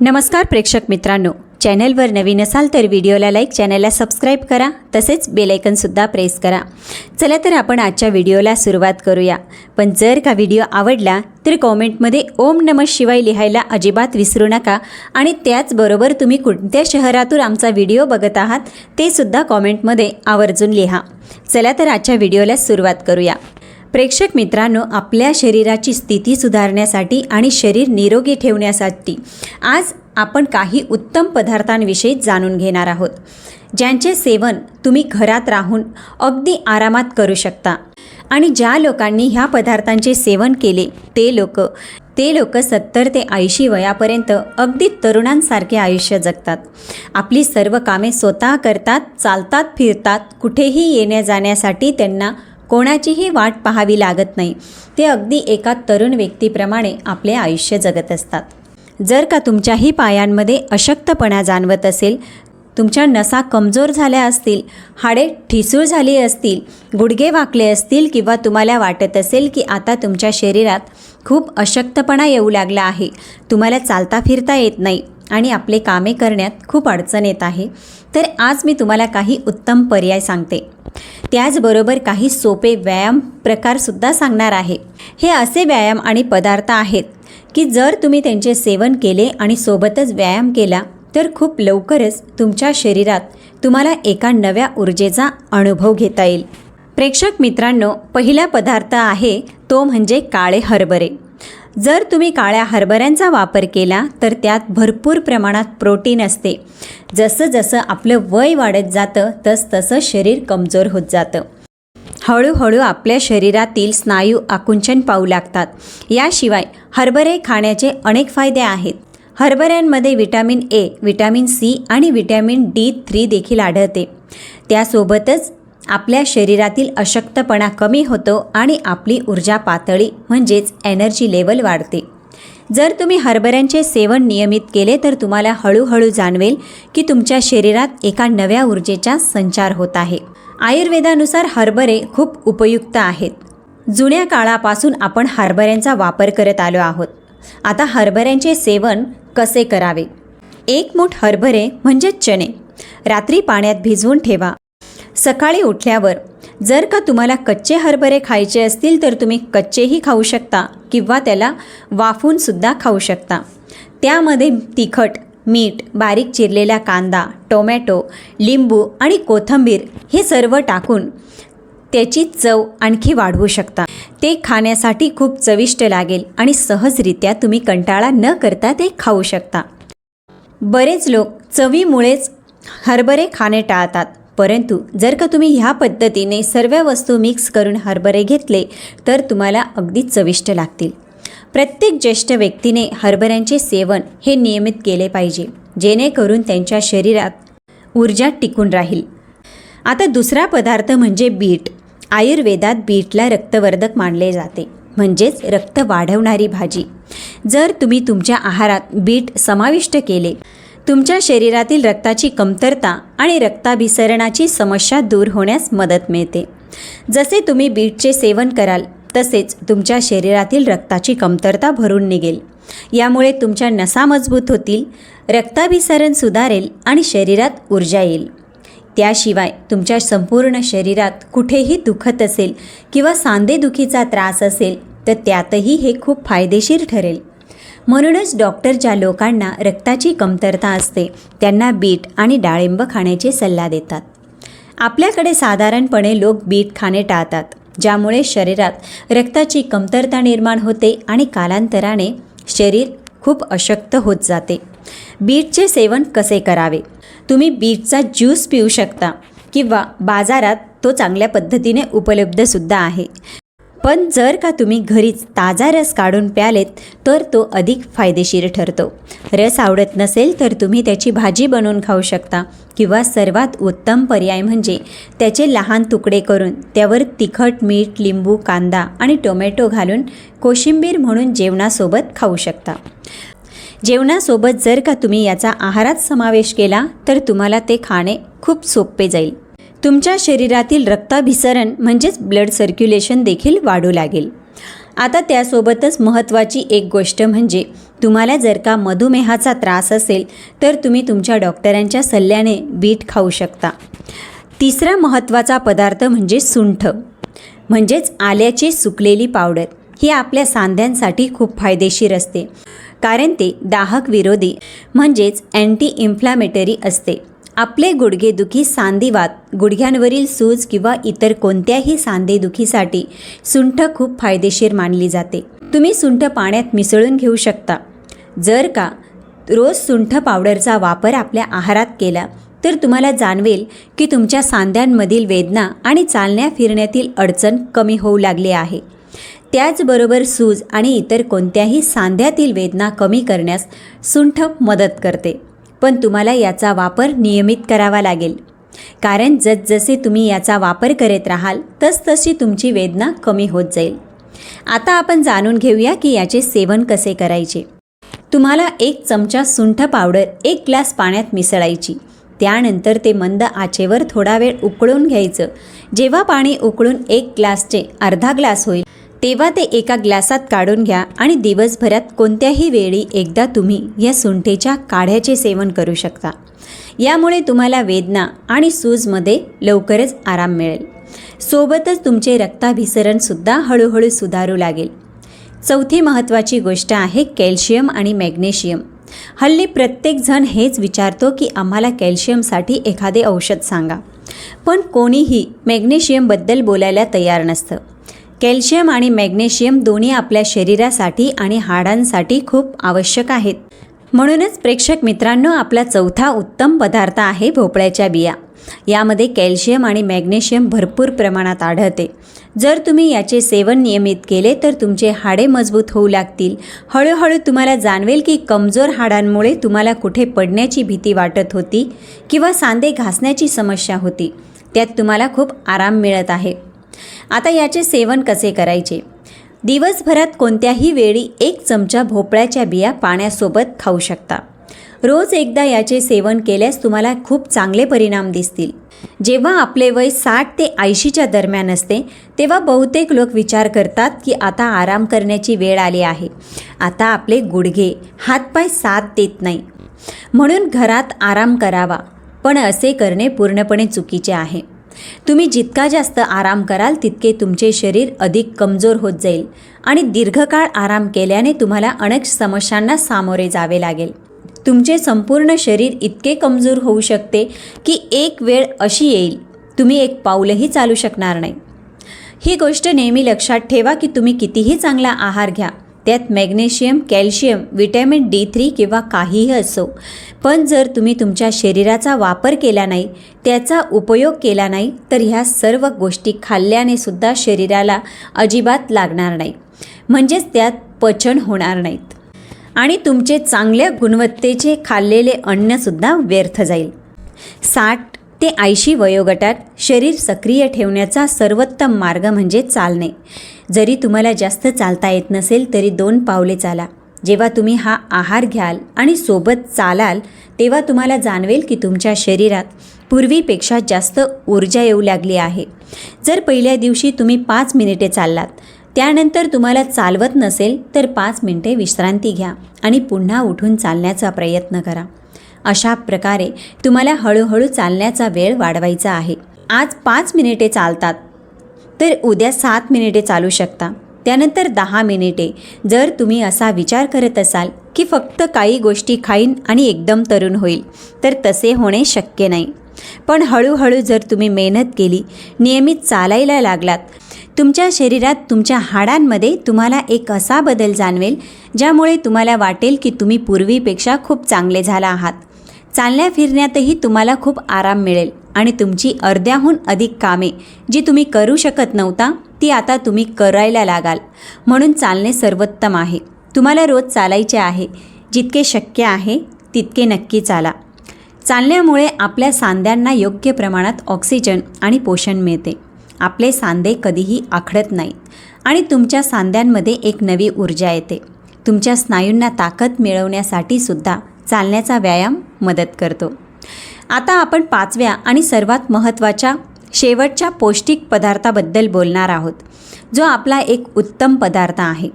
नमस्कार प्रेक्षक मित्रांनो. चॅनलवर नवीन असाल तर व्हिडिओला लाईक चॅनलला सबस्क्राईब करा तसेच बेलायकनसुद्धा प्रेस करा. चला तर आपण आजच्या व्हिडिओला सुरुवात करूया. पण जर का व्हिडिओ आवडला तर कॉमेंटमध्ये ओम नम शिवाय लिहायला अजिबात विसरू नका आणि त्याचबरोबर तुम्ही कोणत्या शहरातून आमचा व्हिडिओ बघत आहात ते सुद्धा कॉमेंटमध्ये आवर्जून लिहा. चला तर आजच्या व्हिडिओला सुरुवात करूया. प्रेक्षक मित्रांनो आपल्या शरीराची स्थिती सुधारण्यासाठी आणि शरीर निरोगी ठेवण्यासाठी आज आपण काही उत्तम पदार्थांविषयी जाणून घेणार आहोत ज्यांचे सेवन तुम्ही घरात राहून अगदी आरामात करू शकता. आणि ज्या लोकांनी ह्या पदार्थांचे सेवन केले ते लोक ते लोक सत्तर ते ऐंशी वयापर्यंत अगदी तरुणांसारखे आयुष्य जगतात. आपली सर्व कामे स्वतः करतात चालतात फिरतात कुठेही येण्या जाण्यासाठी त्यांना कोणाचीही वाट पाहावी लागत नाही. ते अगदी एका तरुण व्यक्तीप्रमाणे आपले आयुष्य जगत असतात. जर का तुमच्याही पायांमध्ये अशक्तपणा जाणवत असेल तुमच्या नसा कमजोर झाल्या असतील हाडे ठिसूळ झाली असतील गुडघे वाकले असतील किंवा तुम्हाला वाटत असेल की आता तुमच्या शरीरात खूप अशक्तपणा येऊ लागला आहे तुम्हाला चालता फिरता येत नाही आणि आपले कामे करण्यात खूप अडचण येत आहे. तर आज मी तुम्हाला काही उत्तम पर्याय सांगते. त्याचबरोबर काही सोपे व्यायाम प्रकारसुद्धा सांगणार आहे. हे असे व्यायाम आणि पदार्थ आहेत की जर तुम्ही त्यांचे सेवन केले आणि सोबतच व्यायाम केला तर खूप लवकरच तुमच्या शरीरात तुम्हाला एका नव्या ऊर्जेचा अनुभव घेता येईल. प्रेक्षक मित्रांनो पहिला पदार्थ आहे तो म्हणजे काळे हरभरे. जर तुम्ही काळ्या हरभऱ्यांचा वापर केला तर त्यात भरपूर प्रमाणात प्रोटीन असते. जसं जसं आपलं वय वाढत जातं तस तसं शरीर कमजोर होत जातं. हळूहळू आपल्या शरीरातील स्नायू आकुंचन पाहू लागतात. याशिवाय हरभरे खाण्याचे अनेक फायदे आहेत. हरभऱ्यांमध्ये विटॅमिन ए विटॅमिन सी आणि विटॅमिन डी थ्री देखील आढळते. त्यासोबतच आपल्या शरीरातील अशक्तपणा कमी होतो आणि आपली ऊर्जा पातळी म्हणजेच एनर्जी लेवल वाढते. जर तुम्ही हरभऱ्यांचे सेवन नियमित केले तर तुम्हाला हळूहळू जाणवेल की तुमच्या शरीरात एका नव्या ऊर्जेचा संचार होत आहे. आयुर्वेदानुसार हरभरे खूप उपयुक्त आहेत. जुन्या काळापासून आपण हरभऱ्यांचा वापर करत आलो आहोत. आता हरभऱ्यांचे सेवन कसे करावे? एक मूठ हरभरे म्हणजे चणे. रात्री पाण्यात भिजवून ठेवा. सकाळी उठल्यावर जर का तुम्हाला कच्चे हरभरे खायचे असतील तर तुम्ही कच्चेही खाऊ शकता किंवा त्याला वाफूनसुद्धा खाऊ शकता. त्यामध्ये तिखट मीठ बारीक चिरलेला कांदा टोमॅटो लिंबू आणि कोथिंबीर हे सर्व टाकून त्याची चव आणखी वाढवू शकता. ते खाण्यासाठी खूप चविष्ट लागेल आणि सहजरित्या तुम्ही कंटाळा न करता ते खाऊ शकता. बरेच लोक चवीमुळेच हरभरे खाणे टाळतात. परंतु जर का तुम्ही ह्या पद्धतीने सर्व वस्तू मिक्स करून हरभरे घेतले तर तुम्हाला अगदी चविष्ट लागतील. प्रत्येक ज्येष्ठ व्यक्तीने हरभऱ्यांचे सेवन हे नियमित केले पाहिजे जेणेकरून त्यांच्या शरीरात ऊर्जा टिकून राहील. आता दुसरा पदार्थ म्हणजे बीट. आयुर्वेदात बीटला रक्तवर्धक मानले जाते म्हणजेच रक्त वाढवणारी भाजी. जर तुम्ही तुमच्या आहारात बीट समाविष्ट केले तुमच्या शरीरातील रक्ताची कमतरता आणि रक्ताभिसरणाची समस्या दूर होण्यास मदत मिळते. जसे तुम्ही बीटचे सेवन कराल तसेच तुमच्या शरीरातील रक्ताची कमतरता भरून निघेल. यामुळे तुमच्या नसा मजबूत होतील रक्ताभिसरण सुधारेल आणि शरीरात ऊर्जा येईल. त्याशिवाय तुमच्या संपूर्ण शरीरात कुठेही दुखत असेल किंवा सांधेदुखीचा त्रास असेल तर त्यातही हे खूप फायदेशीर ठरेल. म्हणूनच डॉक्टर ज्या लोकांना रक्ताची कमतरता असते. त्यांना बीट आणि डाळिंब खाण्याची सल्ला देतात. आपल्याकडे साधारणपणे लोक बीट खाणे टाळतात ज्यामुळे शरीरात रक्ताची कमतरता निर्माण होते आणि कालांतराने शरीर खूप अशक्त होत जाते. बीटचे सेवन कसे करावे? तुम्ही बीटचा ज्यूस पिऊ शकता किंवा बाजारात तो चांगल्या पद्धतीने उपलब्धसुद्धा आहे. पण जर का तुम्ही घरीच ताजा रस काढून प्यालेत तर तो अधिक फायदेशीर ठरतो. रस आवडत नसेल तर तुम्ही त्याची भाजी बनवून खाऊ शकता किंवा सर्वात उत्तम पर्याय म्हणजे त्याचे लहान तुकडे करून त्यावर तिखट मीठ लिंबू कांदा आणि टोमॅटो घालून कोशिंबीर म्हणून जेवणासोबत खाऊ शकता. जेवणासोबत जर का तुम्ही याचा आहारात समावेश केला तर तुम्हाला ते खाणे खूप सोपे जाईल. तुमच्या शरीरातील रक्ताभिसरण म्हणजेच ब्लड सर्क्युलेशन देखील वाढू लागेल. आता त्यासोबतच महत्त्वाची एक गोष्ट म्हणजे तुम्हाला जर का मधुमेहाचा त्रास असेल तर तुम्ही तुमच्या डॉक्टरांच्या सल्ल्याने बीट खाऊ शकता. तिसरा महत्त्वाचा पदार्थ म्हणजे सुंठ म्हणजेच आल्याची सुकलेली पावडर. ही आपल्या सांध्यांसाठी खूप फायदेशीर असते. कारण ते दाहक विरोधी म्हणजेच अँटी इन्फ्लॅमेटरी असते. आपले गुडघेदुखी सांधीवात गुडघ्यांवरील सूज किंवा इतर कोणत्याही सांधेदुखीसाठी सुंठ खूप फायदेशीर मानली जाते. तुम्ही सुंठ पाण्यात मिसळून घेऊ शकता. जर का रोज सुंठ पावडरचा वापर आपल्या आहारात केला तर तुम्हाला जाणवेल की तुमच्या सांध्यांमधील वेदना आणि चालण्या फिरण्यातील अडचण कमी होऊ लागली आहे. त्याचबरोबर सूज आणि इतर कोणत्याही सांध्यातील वेदना कमी करण्यास सुंठ मदत करते. पण तुम्हाला याचा वापर नियमित करावा लागेल. कारण जसजसे तुम्ही याचा वापर करत राहाल तसतशी तुमची वेदना कमी होत जाईल. आता आपण जाणून घेऊया की याचे सेवन कसे करायचे. तुम्हाला एक चमचा सुंठ पावडर एक ग्लास पाण्यात मिसळायची. त्यानंतर ते मंद आचेवर थोडा वेळ उकळून घ्यायचं. जेव्हा पाणी उकळून एक ग्लासचे अर्धा ग्लास होईल तेव्हा ते एका ग्लासात काढून घ्या आणि दिवसभरात कोणत्याही वेळी एकदा तुम्ही या सुंठेच्या काढ्याचे सेवन करू शकता. यामुळे तुम्हाला वेदना आणि सूजमध्ये लवकरच आराम मिळेल. सोबतच तुमचे रक्ताभिसरणसुद्धा हळूहळू सुधारू लागेल. चौथी महत्त्वाची गोष्ट आहे कॅल्शियम आणि मॅग्नेशियम. हल्ली प्रत्येकजण हेच विचारतो की आम्हाला कॅल्शियमसाठी एखादे औषध सांगा. पण कोणीही मॅग्नेशियमबद्दल बोलायला तयार नसतं. कॅल्शियम आणि मॅग्नेशियम दोन्ही आपल्या शरीरासाठी आणि हाडांसाठी खूप आवश्यक आहेत. म्हणूनच प्रेक्षक मित्रांनो आपला चौथा उत्तम पदार्थ आहे भोपळ्याच्या बिया. यामध्ये कॅल्शियम आणि मॅग्नेशियम भरपूर प्रमाणात आढळते. जर तुम्ही याचे सेवन नियमित केले तर तुमचे हाडे मजबूत होऊ लागतील. हळूहळू तुम्हाला जाणवेल की कमजोर हाडांमुळे तुम्हाला कुठे पडण्याची भीती वाटत होती किंवा सांधे घासण्याची समस्या होती. त्यात तुम्हाला खूप आराम मिळत आहे. आता याचे सेवन कसे करायचे? दिवसभरात कोणत्याही वेळी एक चमचा भोपळ्याच्या बिया पाण्यासोबत खाऊ शकता. रोज एकदा याचे सेवन केल्यास तुम्हाला खूप चांगले परिणाम दिसतील. जेव्हा आपले वय साठ ते ऐंशीच्या दरम्यान असते तेव्हा बहुतेक लोक विचार करतात की आता आराम करण्याची वेळ आली आहे. आता आपले गुडघे हातपाय साथ देत नाही. म्हणून घरात आराम करावा. पण असे करणे पूर्णपणे चुकीचे आहे. तुम्ही जितका जास्त आराम कराल तितके तुमचे शरीर अधिक कमजोर होत जाईल आणि दीर्घकाळ आराम केल्याने तुम्हाला अनेक समस्यांना सामोरे जावे लागेल. तुमचे संपूर्ण शरीर इतके कमजोर होऊ शकते की एक वेळ अशी येईल तुम्ही एक पाऊलही चालू शकणार नाही. ही गोष्ट नेहमी लक्षात ठेवा की तुम्ही कितीही चांगला आहार घ्या त्यात magnesium calcium vitamin D three किंवा काहीही असो. पण जर तुम्ही तुमच्या शरीराचा वापर केला नाही त्याचा उपयोग केला नाही तर ह्या सर्व गोष्टी खाल्ल्याने सुद्धा शरीराला अजिबात लागणार नाही. म्हणजेच त्यात पचन होणार नाहीत. आणि तुमचे चांगल्या गुणवत्तेचे खाल्लेले अन्नसुद्धा व्यर्थ जाईल. साठ ते ऐंशी वयोगटात शरीर सक्रिय ठेवण्याचा सर्वोत्तम मार्ग म्हणजे चालणे. जरी तुम्हाला जास्त चालता येत नसेल तरी दोन पावले चाला. जेव्हा तुम्ही हा आहार घ्याल आणि सोबत चालाल तेव्हा तुम्हाला जाणवेल की तुमच्या शरीरात पूर्वीपेक्षा जास्त ऊर्जा येऊ लागली आहे. जर पहिल्या दिवशी तुम्ही पाच मिनिटे चाललात त्यानंतर तुम्हाला चालवत नसेल तर पाच मिनिटे विश्रांती घ्या आणि पुन्हा उठून चालण्याचा प्रयत्न करा. अशा प्रकारे तुम्हाला हळूहळू चालण्याचा वेळ वाढवायचा आहे. आज पाच मिनिटे चालतात. तर उद्या सात मिनिटे चालू शकता. त्यानंतर दहा मिनिटे. जर तुम्ही असा विचार करत असाल की फक्त काही गोष्टी खाईन आणि एकदम तरुण होईल तर तसे होणे शक्य नाही. पण हळूहळू जर तुम्ही मेहनत केली नियमित चालायला लागलात तुमच्या शरीरात तुमच्या हाडांमध्ये तुम्हाला एक असा बदल जाणवेल ज्यामुळे तुम्हाला वाटेल की तुम्ही पूर्वीपेक्षा खूप चांगले झाला आहात. चालण्या फिरण्यातही तुम्हाला खूप आराम मिळेल आणि तुमची अर्ध्याहून अधिक कामे जी तुम्ही करू शकत नव्हता ती आता तुम्ही करायला लागाल. म्हणून चालणे सर्वोत्तम आहे. तुम्हाला रोज चालायचे आहे. जितके शक्य आहे तितके नक्की चाला. चालण्यामुळे आपल्या सांध्यांना योग्य प्रमाणात ऑक्सिजन आणि पोषण मिळते. आपले सांधे कधीही आखडत नाहीत आणि तुमच्या सांध्यांमध्ये एक नवी ऊर्जा येते. तुमच्या स्नायूंना ताकद मिळवण्यासाठी सुद्धा चालण्याचा व्यायाम मदत करतो. आता आपण पाचव्या आणि सर्वात महत्त्वाच्या शेवटच्या पौष्टिक पदार्थाबद्दल बोलणार आहोत जो आपला एक उत्तम पदार्थ आहे.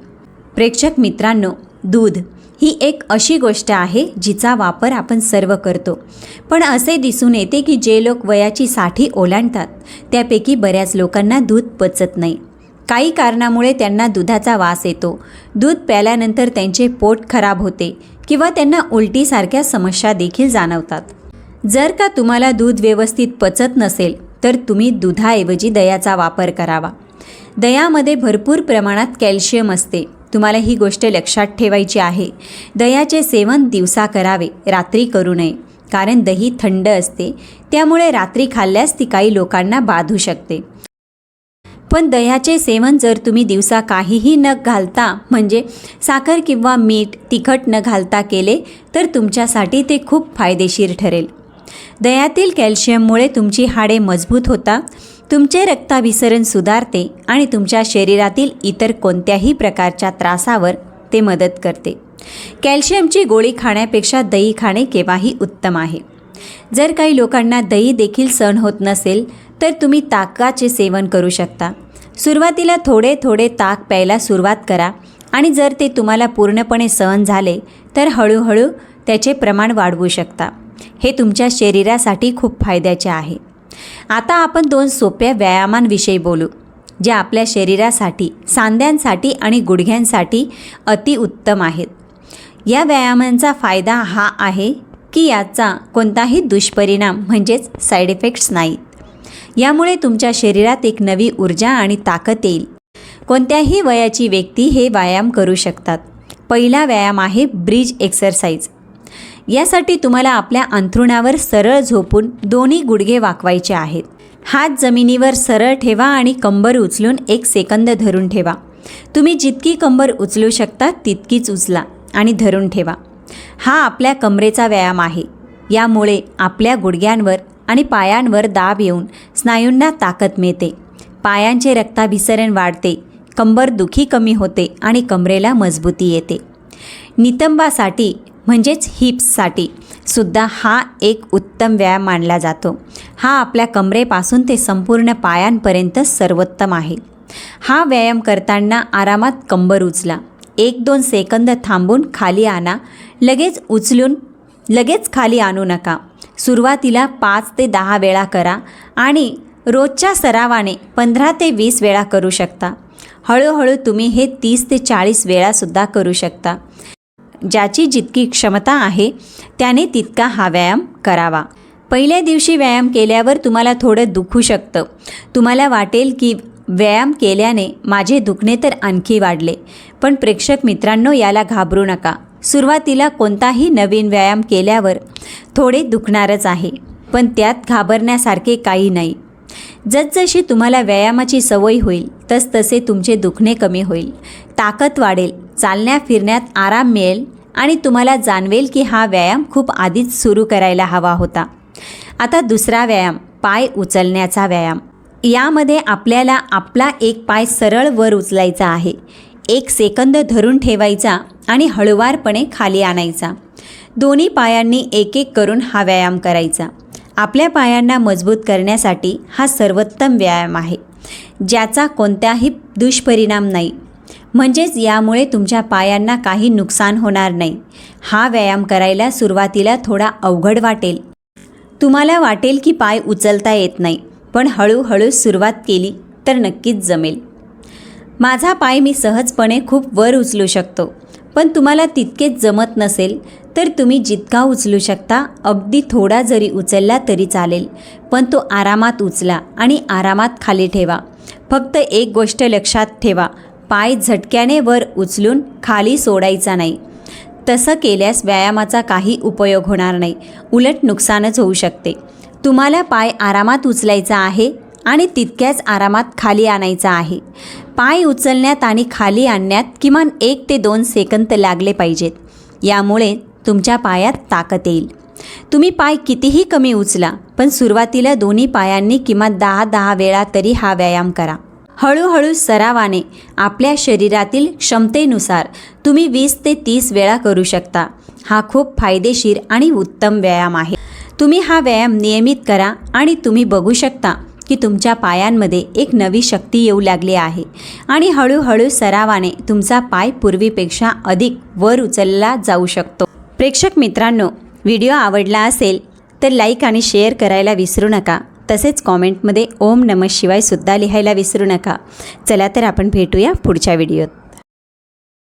प्रेक्षक मित्रांनो दूध ही एक अशी गोष्ट आहे जिचा वापर आपण सर्व करतो. पण असे दिसून येते की जे लोक वयाची साठी ओलांडतात त्यापैकी बऱ्याच लोकांना दूध पचत नाही. काही कारणामुळे त्यांना दुधाचा वास येतो. दूध प्याल्यानंतर त्यांचे पोट खराब होते किंवा त्यांना उलटीसारख्या समस्या देखील जाणवतात. जर का तुम्हाला दूध व्यवस्थित पचत नसेल तर तुम्ही दुधाऐवजी दयाचा वापर करावा. दयामध्ये भरपूर प्रमाणात कॅल्शियम असते. तुम्हाला ही गोष्ट लक्षात ठेवायची आहे. दह्याचे सेवन दिवसा करावे रात्री करू नये. कारण दही थंड असते. त्यामुळे रात्री खाल्ल्यास ती काही लोकांना बाधू शकते. पण दह्याचे सेवन जर तुम्ही दिवसा काहीही न घालता म्हणजे साखर किंवा मीठ तिखट न घालता केले तर तुमच्यासाठी ते खूप फायदेशीर ठरेल. दह्यातील कॅल्शियममुळे तुमची हाडे मजबूत होतात तुमचे रक्ताभिसरण सुधारते आणि तुमच्या शरीरातील इतर कोणत्याही प्रकारच्या त्रासावर ते मदत करते. कॅल्शियमची गोळी खाण्यापेक्षा दही खाणे केव्हाही उत्तम आहे. जर काही लोकांना दही देखील सहन होत नसेल तर तुम्ही ताकाचे सेवन करू शकता. सुरुवातीला थोडे थोडे ताक प्यायला सुरुवात करा आणि जर ते तुम्हाला पूर्णपणे सहन झाले तर हळूहळू त्याचे प्रमाण वाढवू शकता. हे तुमच्या शरीरासाठी खूप फायद्याचे आहे. आता आपण दोन सोप्या व्यायामांविषयी बोलू जे आपल्या शरीरासाठी सांध्यांसाठी आणि गुडघ्यांसाठी अतिउत्तम आहेत. या व्यायामांचा फायदा हा आहे की याचा कोणताही दुष्परिणाम म्हणजेच साईड इफेक्ट्स नाहीत यामुळे तुमच्या शरीरात एक नवी ऊर्जा आणि ताकद येईल. कोणत्याही वयाची व्यक्ती हे व्यायाम करू शकतात. पहिला व्यायाम आहे ब्रिज एक्सरसाइज. यासाठी तुम्हाला आपल्या अंथरुणावर सरळ झोपून दोन्ही गुडघे वाकवायचे आहेत. हात जमिनीवर सरळ ठेवा आणि कंबर उचलून एक सेकंद धरून ठेवा. तुम्ही जितकी कंबर उचलू शकता तितकीच उचला आणि धरून ठेवा. हा आपल्या कमरेचा व्यायाम आहे. यामुळे आपल्या गुडघ्यांवर आणि पायांवर दाब येऊन स्नायूंना ताकद मिळते. पायांचे रक्ताभिसरण वाढते कंबर दुखी कमी होते आणि कमरेला मजबूती येते. नितंबासाठी म्हणजेच हिप्ससाठी सुद्धा हा एक उत्तम व्यायाम मानला जातो. हा आपल्या कमरेपासून ते संपूर्ण पायांपर्यंत सर्वोत्तम आहे. हा व्यायाम करताना आरामात कंबर उचला. एक दोन सेकंद थांबून खाली आणा. लगेच उचलून लगेच खाली आणू नका. सुरुवातीला पाच ते दहा वेळा करा आणि रोजच्या सरावाने पंधरा ते वीस वेळा करू शकता. हळूहळू तुम्ही हे तीस ते चाळीस वेळासुद्धा करू शकता. ज्याची जितकी क्षमता आहे त्याने तितका हा व्यायाम करावा. पहिल्या दिवशी व्यायाम केल्यावर तुम्हाला थोडं दुखू शकतं. तुम्हाला वाटेल की व्यायाम केल्याने माझे दुखणे तर आणखी वाढले पण प्रेक्षक मित्रांनो याला घाबरू नका. सुरुवातीला कोणताही नवीन व्यायाम केल्यावर थोडे दुखणारच आहे पण त्यात घाबरण्यासारखे काही नाही. जसजशी तुम्हाला व्यायामाची सवय होईल तसतसे तुमचे दुखणे कमी होईल. ताकद वाढेल चालण्या फिरण्यात आराम मिळेल आणि तुम्हाला जाणवेल की हा व्यायाम खूप आधीच सुरू करायला हवा होता. आता दुसरा व्यायाम पाय उचलण्याचा व्यायाम. यामध्ये आपल्याला आपला एक पाय सरळ वर उचलायचा आहे. एक सेकंद धरून ठेवायचा आणि हळुवारपणे खाली आणायचा. दोन्ही पायांनी एक एक करून हा व्यायाम करायचा. आपल्या पायांना मजबूत करण्यासाठी हा सर्वोत्तम व्यायाम आहे ज्याचा कोणत्याही दुष्परिणाम नाही. म्हणजेच यामुळे तुमच्या पायांना काही नुकसान होणार नाही. हा व्यायाम करायला सुरुवातीला थोडा अवघड वाटेल. तुम्हाला वाटेल की पाय उचलता येत नाही पण हळूहळू सुरुवात केली तर नक्कीच जमेल. माझा पाय मी सहजपणे खूप वर उचलू शकतो. पण तुम्हाला तितकेच जमत नसेल तर तुम्ही जितका उचलू शकता अगदी थोडा जरी उचलला तरी चालेल. पण तो आरामात उचला आणि आरामात खाली ठेवा. फक्त एक गोष्ट लक्षात ठेवा पाय झटक्याने वर उचलून खाली सोडायचा नाही. तसं केल्यास व्यायामाचा काही उपयोग होणार नाही. उलट नुकसानच होऊ शकते. तुम्हाला पाय आरामात उचलायचा आहे आणि तितक्याच आरामात खाली आणायचा आहे. पाय उचलण्यात आणि खाली आणण्यात किमान एक ते दोन सेकंद लागले पाहिजेत. यामुळे तुमच्या पायात ताकद येईल. तुम्ही पाय कितीही कमी उचला पण सुरुवातीला दोन्ही पायांनी किमान दहा दहा वेळा तरी हा व्यायाम करा. हळूहळू सरावाने आपल्या शरीरातील क्षमतेनुसार तुम्ही वीस ते तीस वेळा करू शकता. हा खूप फायदेशीर आणि उत्तम व्यायाम आहे. तुम्ही हा व्यायाम नियमित करा आणि तुम्ही बघू शकता की तुमच्या पायांमध्ये एक नवी शक्ती येऊ लागली आहे. आणि हळूहळू सरावाने तुमचा पाय पूर्वीपेक्षा अधिक वर उचलला जाऊ शकतो. प्रेक्षक मित्रांनो व्हिडिओ आवडला असेल तर लाईक आणि शेअर करायला विसरू नका. तसेच कॉमेंटमध्ये ओम नम शिवाय सुद्धा लिहायला विसरू नका. चला तर आपण भेटूया पुढच्या व्हिडिओत.